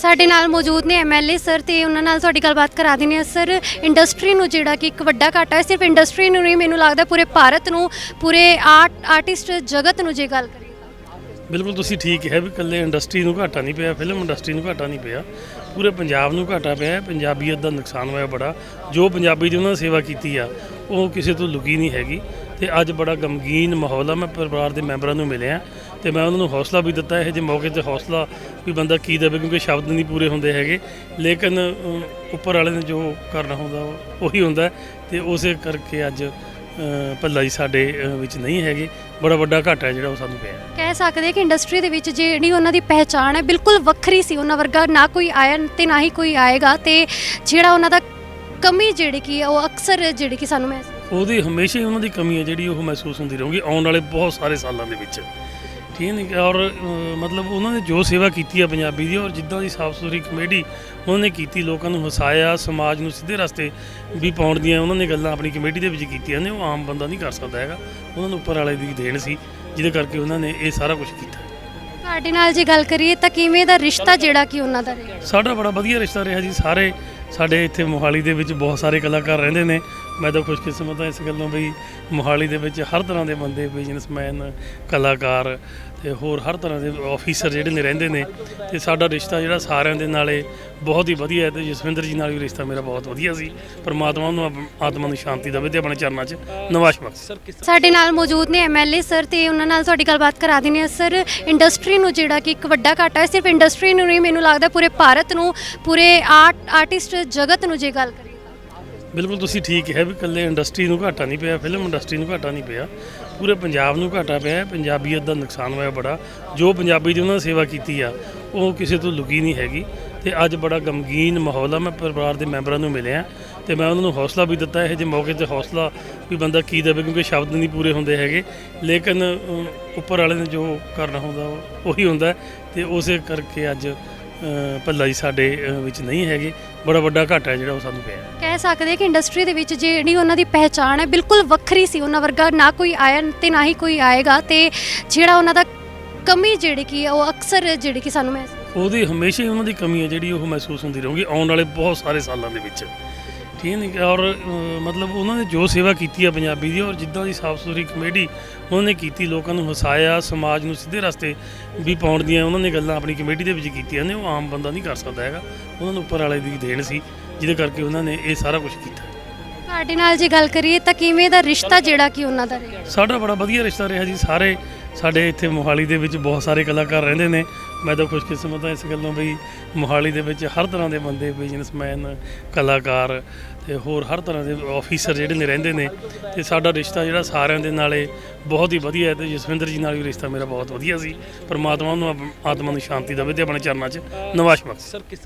ਸਾਡੇ ਨਾਲ ਮੌਜੂਦ ਨੇ ਐਮਐਲਏ ਸਰ ਤੇ ਉਹਨਾਂ ਨਾਲ ਤੁਹਾਡੀ ਗੱਲਬਾਤ ਕਰਾ ਦਿੰਦੇ ਹਾਂ। ਸਰ ਇੰਡਸਟਰੀ ਨੂੰ ਜਿਹੜਾ ਕਿ ਇੱਕ ਵੱਡਾ ਘਾਟਾ ਹੈ, ਸਿਰਫ ਇੰਡਸਟਰੀ ਨੂੰ ਨਹੀਂ, ਮੈਨੂੰ ਲੱਗਦਾ ਪੂਰੇ ਭਾਰਤ ਨੂੰ, ਪੂਰੇ ਆਰਟ ਆਰਟਿਸਟ ਜਗਤ ਨੂੰ ਜੇ ਗੱਲ ਕਰੀਏ ਬਿਲਕੁਲ ਤੁਸੀਂ ਠੀਕ ਹੈ ਵੀ ਇਕੱਲੇ ਇੰਡਸਟਰੀ ਨੂੰ ਘਾਟਾ ਨਹੀਂ ਪਿਆ ਫਿਲਮ ਇੰਡਸਟਰੀ ਨੂੰ ਘਾਟਾ ਨਹੀਂ ਪਿਆ। ਪੂਰੇ ਪੰਜਾਬ ਨੂੰ ਘਾਟਾ ਪਿਆ ਹੈ। ਪੰਜਾਬੀਅਤ ਦਾ ਨੁਕਸਾਨ ਹੋਇਆ ਬੜਾ। ਜੋ ਪੰਜਾਬੀ ਦੀ ਉਹਨਾਂ ਨੇ ਸੇਵਾ ਕੀਤੀ ਆ, ਉਹ ਕਿਸੇ ਤੋਂ ਲੁਕੀ ਨਹੀਂ ਹੈਗੀ। ਤੇ ਅੱਜ ਬੜਾ ਗਮਗੀਨ ਮਾਹੌਲ ਆ। ਮੈਂ ਪਰਿਵਾਰ ਦੇ ਮੈਂਬਰਾਂ ਨੂੰ ਮਿਲਿਆ ਤੇ ਮੈਂ ਉਹਨਾਂ ਨੂੰ ਹੌਸਲਾ ਵੀ ਦਿੱਤਾ ਇਹ ਜੇ ਮੌਕੇ ਤੇ ਹੌਸਲਾ ਵੀ ਬੰਦਾ ਕੀ ਦੇਵੇ ਕਿਉਂਕਿ ਸ਼ਬਦ ਨਹੀਂ ਪੂਰੇ ਹੁੰਦੇ ਹੈਗੇ। ਲੇਕਿਨ ਉੱਪਰ ਵਾਲੇ ਨੇ ਜੋ ਕਰਨਾ ਹੁੰਦਾ ਉਹੀ ਹੁੰਦਾ ਹੈ ਤੇ ਉਸੇ ਕਰਕੇ ਅੱਜ ਭੱਲਾ ਜੀ ਸਾਡੇ ਵਿੱਚ ਨਹੀਂ ਹੈਗੇ। ਬੜਾ ਵੱਡਾ ਘਾਟਾ ਹੈ ਜਿਹੜਾ ਉਹ ਸਾਨੂੰ ਪਿਆ। ਕਹਿ ਸਕਦੇ ਕਿ ਇੰਡਸਟਰੀ ਦੇ ਵਿੱਚ ਜਿਹੜੀ ਉਹਨਾਂ ਦੀ ਪਹਿਚਾਣ ਹੈ ਬਿਲਕੁਲ ਵੱਖਰੀ ਸੀ। ਉਹਨਾਂ ਵਰਗਾ ਨਾ ਕੋਈ ਆਇਆ ਤੇ ਨਾ ਹੀ ਕੋਈ ਆਏਗਾ ਤੇ ਜਿਹੜਾ ਉਹਨਾਂ ਦਾ ਕਮੀ ਜਿਹੜੀ ਕੀ ਉਹ ਅਕਸਰ ਜਿਹੜੀ ਕਿ ਸਾਨੂੰ ਮਹਿਸੂਸ ਉਹਦੀ ਹਮੇਸ਼ਾ ਹੀ ਉਹਨਾਂ ਦੀ ਕਮੀ ਹੈ ਜਿਹੜੀ ਉਹ ਮਹਿਸੂਸ ਹੁੰਦੀ ਰਹੂਗੀ ਆਉਣ ਵਾਲੇ ਬਹੁਤ ਸਾਰੇ ਸਾਲਾਂ ਦੇ ਵਿੱਚ। ਠੀਕ ਨਹੀਂ? ਔਰ ਮਤਲਬ ਉਹਨਾਂ ਨੇ ਜੋ ਸੇਵਾ ਕੀਤੀ ਹੈ ਪੰਜਾਬੀ ਦੀ ਔਰ ਜਿੱਦਾਂ ਦੀ ਸਾਫ਼ ਸੁਥਰੀ ਕਮੇਡੀ ਉਹਨਾਂ ਨੇ ਕੀਤੀ ਲੋਕਾਂ ਨੂੰ ਹਸਾਇਆ ਸਮਾਜ ਨੂੰ ਸਿੱਧੇ ਰਸਤੇ ਵੀ ਪਾਉਣ ਦੀਆਂ ਉਹਨਾਂ ਨੇ ਗੱਲਾਂ ਆਪਣੀ ਕਮੇਡੀ ਦੇ ਵਿੱਚ ਕੀਤੀਆਂ ਨੇ ਉਹ ਆਮ ਬੰਦਾ ਨਹੀਂ ਕਰ ਸਕਦਾ ਹੈਗਾ। ਉਹਨਾਂ ਨੂੰ ਉੱਪਰ ਵਾਲੇ ਦੀ ਦੇਣ ਸੀ ਜਿਹਦੇ ਕਰਕੇ ਉਹਨਾਂ ਨੇ ਇਹ ਸਾਰਾ ਕੁਝ ਕੀਤਾ। ਤੁਹਾਡੇ ਨਾਲ ਜੇ ਗੱਲ ਕਰੀਏ ਤਾਂ ਕਿਵੇਂ ਦਾ ਰਿਸ਼ਤਾ ਜਿਹੜਾ ਕਿ ਉਹਨਾਂ ਦਾ ਰਿਹਾ? ਸਾਡਾ ਬੜਾ ਵਧੀਆ ਰਿਸ਼ਤਾ ਰਿਹਾ ਜੀ ਸਾਰੇ ਸਾਡੇ ਇੱਥੇ ਮੋਹਾਲੀ ਦੇ ਵਿੱਚ ਬਹੁਤ ਸਾਰੇ ਕਲਾਕਾਰ ਰਹਿੰਦੇ ਨੇ। ਮੈਂ ਤਾਂ ਖੁਸ਼ਕਿਸਮਤ ਹਾਂ ਇਸ ਗੱਲੋਂ ਵੀ ਮੋਹਾਲੀ ਦੇ ਵਿੱਚ ਹਰ ਤਰ੍ਹਾਂ ਦੇ ਬੰਦੇ ਬਿਜ਼ਨਸਮੈਨ ਕਲਾਕਾਰ ਤੇ ਹੋਰ ਹਰ ਤਰ੍ਹਾਂ ਦੇ ਆਫੀਸਰ ਜਿਹੜੇ ਨੇ ਰਹਿੰਦੇ ਨੇ ਤੇ ਸਾਡਾ ਰਿਸ਼ਤਾ ਜਿਹੜਾ ਸਾਰਿਆਂ ਦੇ ਨਾਲੇ ਬਹੁਤ ਹੀ ਵਧੀਆ ਹੈ ਤੇ ਜਸਵਿੰਦਰ ਜੀ ਨਾਲ ਵੀ ਰਿਸ਼ਤਾ ਮੇਰਾ ਬਹੁਤ ਵਧੀਆ ਸੀ। ਪਰਮਾਤਮਾ ਉਹਨੂੰ ਆਪ- ਆਤਮਾ ਨੂੰ ਸ਼ਾਂਤੀ ਦੇਵੇ ਤੇ ਆਪਣੇ ਚਰਨਾਂ 'ਚ ਨਿਵਾਸ ਬਖਸ਼ੇ। ਸਾਡੇ ਨਾਲ ਮੌਜੂਦ ਨੇ ਐਮਐਲਏ ਸਰ ਤੇ ਉਹਨਾਂ ਨਾਲ ਤੁਹਾਡੀ ਗੱਲਬਾਤ ਕਰਾ ਦਿੰਦੇ ਹਾਂ। ਸਰ ਇੰਡਸਟਰੀ ਨੂੰ ਜਿਹੜਾ ਕਿ ਇੱਕ ਵੱਡਾ ਘਾਟਾ ਹੈ ਸਿਰਫ ਇੰਡਸਟਰੀ ਨੂੰ ਨਹੀਂ ਮੈਨੂੰ ਲੱਗਦਾ ਪੂਰੇ ਭਾਰਤ ਨੂੰ ਪੂਰੇ ਆਰਟ ਆਰਟਿਸਟ ਜਗਤ ਨੂੰ ਜੇ ਗੱਲ ਕਰੀਏ। ਬਿਲਕੁਲ ਤੁਸੀਂ ਠੀਕ ਹੈ ਵੀ ਇਕੱਲੇ ਇੰਡਸਟਰੀ ਨੂੰ ਘਾਟਾ ਨਹੀਂ ਪਿਆ ਫਿਲਮ ਇੰਡਸਟਰੀ ਨੂੰ ਘਾਟਾ ਨਹੀਂ ਪਿਆ। ਪੂਰੇ ਪੰਜਾਬ ਨੂੰ ਘਾਟਾ ਪਿਆ ਪੰਜਾਬੀਅਤ ਦਾ ਨੁਕਸਾਨ ਹੋਇਆ ਬੜਾ। ਜੋ ਪੰਜਾਬੀ ਦੀ ਉਹਨਾਂ ਨੇ ਸੇਵਾ ਕੀਤੀ ਆ, ਉਹ ਕਿਸੇ ਤੋਂ ਲੁਕੀ ਨਹੀਂ ਹੈਗੀ। ਤੇ ਅੱਜ ਬੜਾ ਗਮਗੀਨ ਮਾਹੌਲ ਆ। ਮੈਂ ਪਰਿਵਾਰ ਦੇ ਮੈਂਬਰਾਂ ਨੂੰ ਮਿਲਿਆ, ਤੇ ਮੈਂ ਉਹਨਾਂ ਨੂੰ ਹੌਸਲਾ ਵੀ ਦਿੱਤਾ। ਇਹ ਜੇ ਮੌਕੇ ਤੇ ਹੌਸਲਾ ਵੀ ਬੰਦਾ ਕੀ ਦੇਵੇ, ਕਿਉਂਕਿ ਸ਼ਬਦ ਨਹੀਂ ਪੂਰੇ ਹੁੰਦੇ ਹੈਗੇ। ਲੇਕਿਨ ਉੱਪਰ ਵਾਲੇ ਨੇ ਜੋ ਕਰਨਾ ਹੁੰਦਾ ਉਹੀ ਹੁੰਦਾ ਹੈ। ਤੇ ਉਸੇ ਕਰਕੇ ਅੱਜ ਭੱਲਾ ਜੀ ਸਾਡੇ ਵਿੱਚ ਨਹੀਂ ਹੈਗੇ। ਬੜਾ ਵੱਡਾ ਘਾਟਾ ਹੈ ਜਿਹੜਾ ਉਹ ਸਾਨੂੰ ਪਿਆ। ਹੈ। ਕਹਿ ਸਕਦੇ ਕਿ ਇੰਡਸਟਰੀ ਦੇ ਵਿੱਚ ਜਿਹੜੀ ਉਹਨਾਂ ਦੀ ਪਹਿਚਾਣ ਹੈ ਬਿਲਕੁਲ ਵੱਖਰੀ ਸੀ ਉਹਨਾਂ ਵਰਗਾ। ਨਾ ਕੋਈ ਆਇਆ ਤੇ ਨਾ ਹੀ ਕੋਈ ਆਏਗਾ ਤੇ ਜਿਹੜਾ ਉਹਨਾਂ ਦਾ ਕਮੀ ਜਿਹੜੀ ਕੀ ਹੈ ਉਹ ਅਕਸਰ ਜਿਹੜੀ ਕਿ ਸਾਨੂੰ ਮਹਿਸੂਸ ਉਹਦੀ ਹਮੇਸ਼ਾ ਹੀ ਉਹਨਾਂ ਦੀ ਕਮੀ ਹੈ ਜਿਹੜੀ ਉਹ ਮਹਿਸੂਸ ਹੁੰਦੀ ਰਹੂਗੀ ਆਉਣ ਵਾਲੇ ਬਹੁਤ ਸਾਰੇ ਸਾਲਾਂ ਦੇ ਵਿੱਚ। ਠੀਕ ਨਹੀਂ ਔਰ ਮਤਲਬ ਉਹਨਾਂ ਨੇ ਜੋ ਸੇਵਾ ਕੀਤੀ ਹੈ ਪੰਜਾਬੀ ਦੀ ਔਰ ਜਿੱਦਾਂ ਦੀ ਸਾਫ਼ ਸੁਥਰੀ ਕਮੇਡੀ ਉਹਨਾਂ ਨੇ ਕੀਤੀ ਲੋਕਾਂ ਨੂੰ ਹਸਾਇਆ ਸਮਾਜ ਨੂੰ ਸਿੱਧੇ ਰਸਤੇ ਵੀ ਪਾਉਣ ਦੀਆਂ ਉਹਨਾਂ ਨੇ ਗੱਲਾਂ ਆਪਣੀ ਕਮੇਡੀ ਦੇ ਵਿੱਚ ਕੀਤੀਆਂ ਨੇ ਉਹ ਆਮ ਬੰਦਾ ਨਹੀਂ ਕਰ ਸਕਦਾ ਹੈਗਾ। ਉਹਨਾਂ ਨੂੰ ਉੱਪਰ ਵਾਲੇ ਦੀ ਦੇਣ ਸੀ ਜਿਹਦੇ ਕਰਕੇ ਉਹਨਾਂ ਨੇ ਇਹ ਸਾਰਾ ਕੁਝ ਕੀਤਾ। ਤੁਹਾਡੇ ਨਾਲ ਜੇ ਗੱਲ ਕਰੀਏ ਤਾਂ ਕਿਵੇਂ ਦਾ ਰਿਸ਼ਤਾ ਜਿਹੜਾ ਕਿ ਉਹਨਾਂ ਦਾ ਰਿਹਾ? ਸਾਡਾ ਬੜਾ ਵਧੀਆ ਰਿਸ਼ਤਾ ਰਿਹਾ ਜੀ। ਸਾਰੇ ਸਾਡੇ ਇੱਥੇ ਮੋਹਾਲੀ ਦੇ ਵਿੱਚ ਬਹੁਤ ਸਾਰੇ ਕਲਾਕਾਰ ਰਹਿੰਦੇ ਨੇ। ਮੈਂ ਤਾਂ ਖੁਸ਼ਕਿਸਮਤ ਹਾਂ ਇਸ ਗੱਲੋਂ ਵੀ ਮੋਹਾਲੀ ਦੇ ਵਿੱਚ ਹਰ ਤਰ੍ਹਾਂ ਦੇ ਬੰਦੇ ਬਿਜ਼ਨਸਮੈਨ ਕਲਾਕਾਰ ਤੇ ਹੋਰ ਹਰ ਤਰ੍ਹਾਂ ਦੇ ਆਫੀਸਰ ਜਿਹੜੇ ਨੇ ਰਹਿੰਦੇ ਨੇ ਤੇ ਸਾਡਾ ਰਿਸ਼ਤਾ ਜਿਹੜਾ ਸਾਰਿਆਂ ਦੇ ਨਾਲੇ ਬਹੁਤ ਹੀ ਵਧੀਆ ਹੈ ਤੇ ਜਸਵਿੰਦਰ ਜੀ ਨਾਲ ਵੀ ਰਿਸ਼ਤਾ ਮੇਰਾ ਬਹੁਤ ਵਧੀਆ ਸੀ। ਪਰਮਾਤਮਾ ਉਹਨੂੰ ਆਪ- ਆਤਮਾ ਨੂੰ ਸ਼ਾਂਤੀ ਦੇਵੇ ਤੇ ਆਪਣੇ ਚਰਨਾਂ 'ਚ ਨਿਵਾਸ ਬਖਸ਼ੇ।